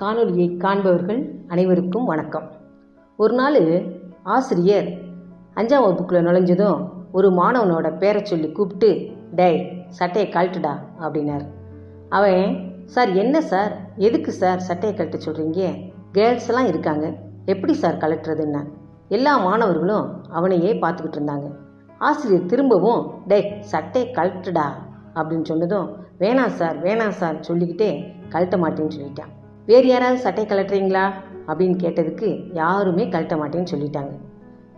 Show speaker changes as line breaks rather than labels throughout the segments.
காணொலியை காண்பவர்கள் அனைவருக்கும் வணக்கம். ஒரு நாள் ஆசிரியர் அஞ்சாம் வகுப்புக்குள்ளே நுழைஞ்சதும் ஒரு மாணவனோட பேரை சொல்லி கூப்பிட்டு டேய் சட்டையை கழட்டுடா அப்படின்னார். அவன் சார் என்ன சார்? எதுக்கு சார் சட்டையை கழட்ட சொல்கிறீங்க கேர்ள்ஸ் எல்லாம் இருக்காங்க. எப்படி சார் கழட்டுறதுன்னா? எல்லா மாணவர்களும் அவனையே பார்த்துக்கிட்டு இருந்தாங்க. ஆசிரியர் திரும்பவும் டேய் சட்டையை கழட்டுடா அப்படின்னு சொன்னதும் வேணாம் சார் வேணாம் சார் சொல்லிக்கிட்டே கழட்ட மாட்டேன்னு சொல்லிட்டான். வேறு யாராவது சட்டையை கழட்டுறீங்களா? அப்படின்னு கேட்டதுக்கு யாருமே கழட்ட மாட்டேன்னு சொல்லிட்டாங்க.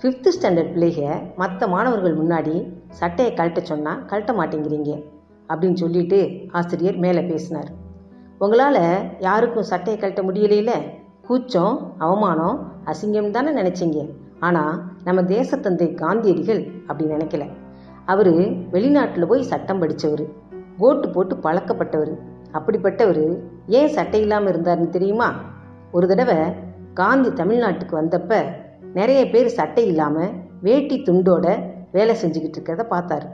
ஃபிஃப்த்து ஸ்டாண்டர்ட் பிள்ளைக மற்ற மாணவர்கள் முன்னாடி சட்டையை கழட்ட சொன்னால் கழட்ட மாட்டேங்கிறீங்க அப்படின்னு சொல்லிட்டு ஆசிரியர் மேலே பேசினார். உங்களால் யாருக்கும் சட்டையை கழட்ட முடியலையில? கூச்சம் அவமானம் அசிங்கம் தானே நினச்சிங்க. ஆனால் நம்ம தேசத்தந்தை காந்தியடிகள் அப்படி நினைக்கல. அவர் வெளிநாட்டில் போய் சட்டம் படித்தவர் ஓட்டு போட்டு பழக்கப்பட்டவர். அப்படிப்பட்டவர் ஏன் சட்டை இல்லாமல் இருந்தார்னு தெரியுமா? ஒரு தடவை காந்தி தமிழ்நாட்டுக்கு வந்தப்ப நிறைய பேர் சட்டை இல்லாமல் வேட்டி துண்டோட வேலை செஞ்சுக்கிட்டு இருக்கிறத பார்த்தாரு.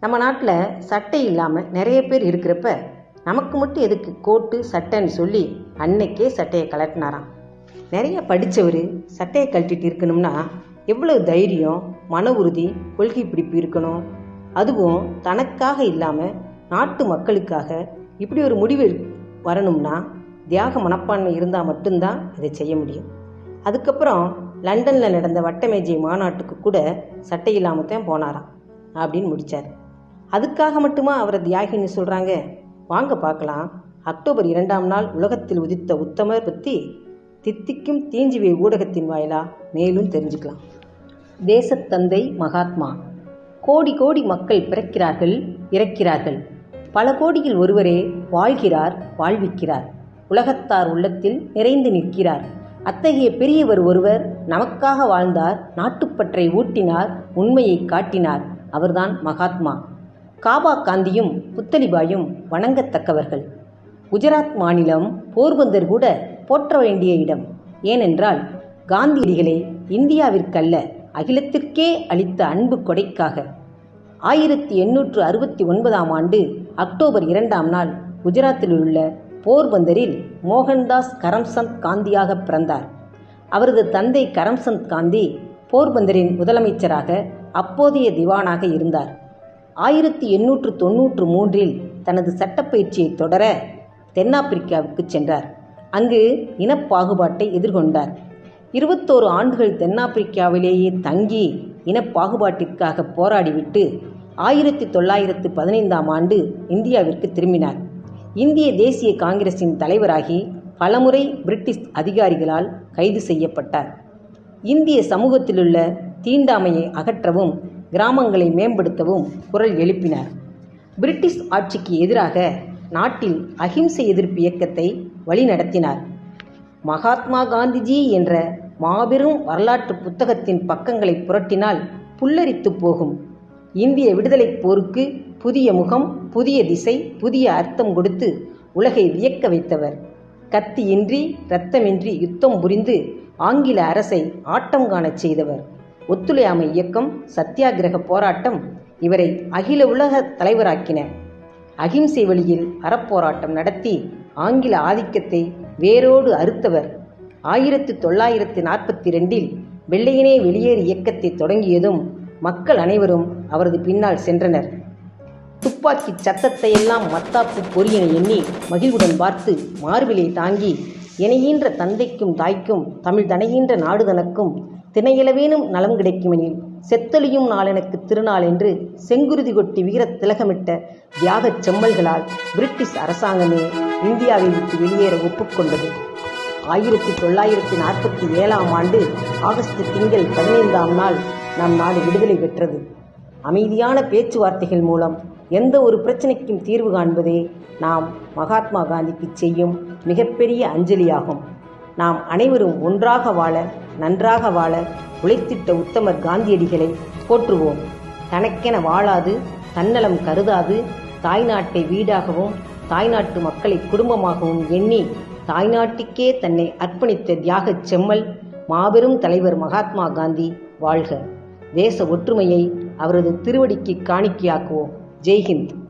நம்ம நாட்டில் சட்டை இல்லாமல் நிறைய பேர் இருக்கிறப்ப நமக்கு மட்டும் எதுக்கு கோட்டு சட்டைன்னு சொல்லி அன்னைக்கே சட்டையை கலட்டினாராம் நிறைய படித்தவர் சட்டையை கழட்டிட்டு இருக்கணும்னா எவ்வளோ தைரியம் மன உறுதி கொள்கை பிடிப்பு இருக்கணும். அதுவும் தனக்காக இல்லாமல் நாட்டு மக்களுக்காக இப்படி ஒரு முடிவு வரணும்னா தியாக மனப்பான்மை இருந்தால் மட்டும்தான் இதை செய்ய முடியும். அதுக்கப்புறம் லண்டனில் நடந்த வட்டமேஜை மாநாட்டுக்கு கூட சட்டை இல்லாமல் தான் போனாராம் அப்படின்னு முடித்தார் அதுக்காக மட்டுமா அவரை தியாகின்னு சொல்கிறாங்க வாங்க பார்க்கலாம். அக்டோபர் இரண்டாம் நாள் உலகத்தில் உதித்த உத்தமர் பற்றி தித்திக்கும் தீஞ்சுவை ஊடகத்தின் வாயிலா மேலும் தெரிஞ்சுக்கலாம். தேசத்தந்தை மகாத்மா. கோடி கோடி மக்கள் பிறக்கிறார்கள் இறக்கிறார்கள். பல கோடியில் ஒருவரே வாழ்கிறார் வாழ்விக்கிறார். உலகத்தார் உள்ளத்தில் நிறைந்து நிற்கிறார். அத்தகைய பெரியவர் ஒருவர் நமக்காக வாழ்ந்தார் நாட்டுப்பற்றை ஊட்டினார் உண்மையை காட்டினார். அவர்தான் மகாத்மா. காபா காந்தியும் புத்தலிபாயும் வணங்கத்தக்கவர்கள். குஜராத் மாநிலம் போர்பந்தர் கூட போற்ற வேண்டிய இடம். ஏனென்றால் காந்தியடிகளை இந்தியாவிற்கல்ல அகிலத்திற்கே அளித்த அன்பு கொடைக்காக. ஆயிரத்தி எண்ணூற்று அறுபத்தி ஒன்பதாம் ஆண்டு அக்டோபர் இரண்டாம் நாள் குஜராத்தில் உள்ள போர்பந்தரில் மோகன்தாஸ் கரம்சந்த் காந்தியாக பிறந்தார். அவரது தந்தை கரம்சந்த் காந்தி போர்பந்தரின் முதலமைச்சராக அப்போதைய திவானாக இருந்தார். ஆயிரத்தி எண்ணூற்று தொன்னூற்று மூன்றில் தனது சட்டப்பயிற்சியை தொடர தென்னாப்பிரிக்காவுக்கு சென்றார். அங்கு இனப்பாகுபாட்டை எதிர்கொண்டார். இருபத்தோரு ஆண்டுகள் தென்னாப்பிரிக்காவிலேயே தங்கி இனப்பாகுபாட்டிற்காக போராடிவிட்டு ஆயிரத்தி தொள்ளாயிரத்து பதினைந்தாம் ஆண்டு இந்தியாவிற்கு திரும்பினார். இந்திய தேசிய காங்கிரசின் தலைவராகி பலமுறை பிரிட்டிஷ் அதிகாரிகளால் கைது செய்யப்பட்டார். இந்திய சமூகத்திலுள்ள தீண்டாமையை அகற்றவும் கிராமங்களை மேம்படுத்தவும் குரல் எழுப்பினார். பிரிட்டிஷ் ஆட்சிக்கு எதிராக நாட்டில் அகிம்சை எதிர்ப்பு இயக்கத்தை வழிநடத்தினார். மகாத்மா காந்திஜி என்ற மாபெரும் வரலாற்று புத்தகத்தின் பக்கங்களை புரட்டினால் புல்லரித்து போகும் இந்திய விடுதலைப் போருக்கு புதிய முகம் புதிய திசை புதிய அர்த்தம் கொடுத்து உலகை வியக்க வைத்தவர். கத்தியின்றி இரத்தமின்றி யுத்தம் புரிந்து ஆங்கில அரசை ஆட்டம் காணச் செய்தவர். ஒத்துழையாமை இயக்கம் சத்தியாகிரக போராட்டம் இவரை அகில உலக தலைவராக்கின. அகிம்சை வழியில் அறப்போராட்டம் நடத்தி ஆங்கில ஆதிக்கத்தை வேரோடு அறுத்தவர். ஆயிரத்து தொள்ளாயிரத்து நாற்பத்தி ரெண்டில் வெள்ளையனே வெளியேறு இயக்கத்தை தொடங்கியதும் மக்கள் அனைவரும் அவரது பின்னால் சென்றனர். துப்பாக்கி சத்தத்தையெல்லாம் மத்தாப்பு பொறியின எண்ணி மகிழ்வுடன் பார்த்து மார்பிலே தாங்கி இணைகின்ற தந்தைக்கும் தாய்க்கும் தமிழ் தனைகின்ற நாடு தனக்கும் திணையிலவேனும் நலம் கிடைக்குமெனில் செத்தொழியும் நாளெனக்கு திருநாள் என்று செங்குருதி கொட்டி வீரத் திலகமிட்ட தியாகச் செம்மல்களால் பிரிட்டிஷ் அரசாங்கமே இந்தியாவை விட்டு வெளியேற ஒப்புக்கொண்டது. ஆயிரத்தி தொள்ளாயிரத்தி நாற்பத்தி ஏழாம் ஆண்டு ஆகஸ்ட் திங்கள் பதினைந்தாம் நாள் நம் நாடு விடுதலை பெற்றது. அமைதியான பேச்சுவார்த்தைகள் மூலம் எந்த ஒரு பிரச்சனைக்கும் தீர்வு காண்பதே நாம் மகாத்மா காந்திக்கு செய்யும் மிகப்பெரிய அஞ்சலியாகும். நாம் அனைவரும் ஒன்றாக வாழ நன்றாக வாழ உழைத்திட்ட உத்தமர் காந்தியடிகளை போற்றுவோம். தனக்கென வாழாது தன்னலம் கருதாது தாய்நாட்டை வீடாகவும் தாய்நாட்டு மக்களை குடும்பமாகவும் எண்ணி தாய்நாட்டுக்கே தன்னை அர்ப்பணித்த தியாகச் செம்மல் மாபெரும் தலைவர் மகாத்மா காந்தி வாழ்க. தேச ஒற்றுமையை அவரது திருவடிக்கு காணிக்கையாக்குவோம். ஜெய்ஹிந்த்.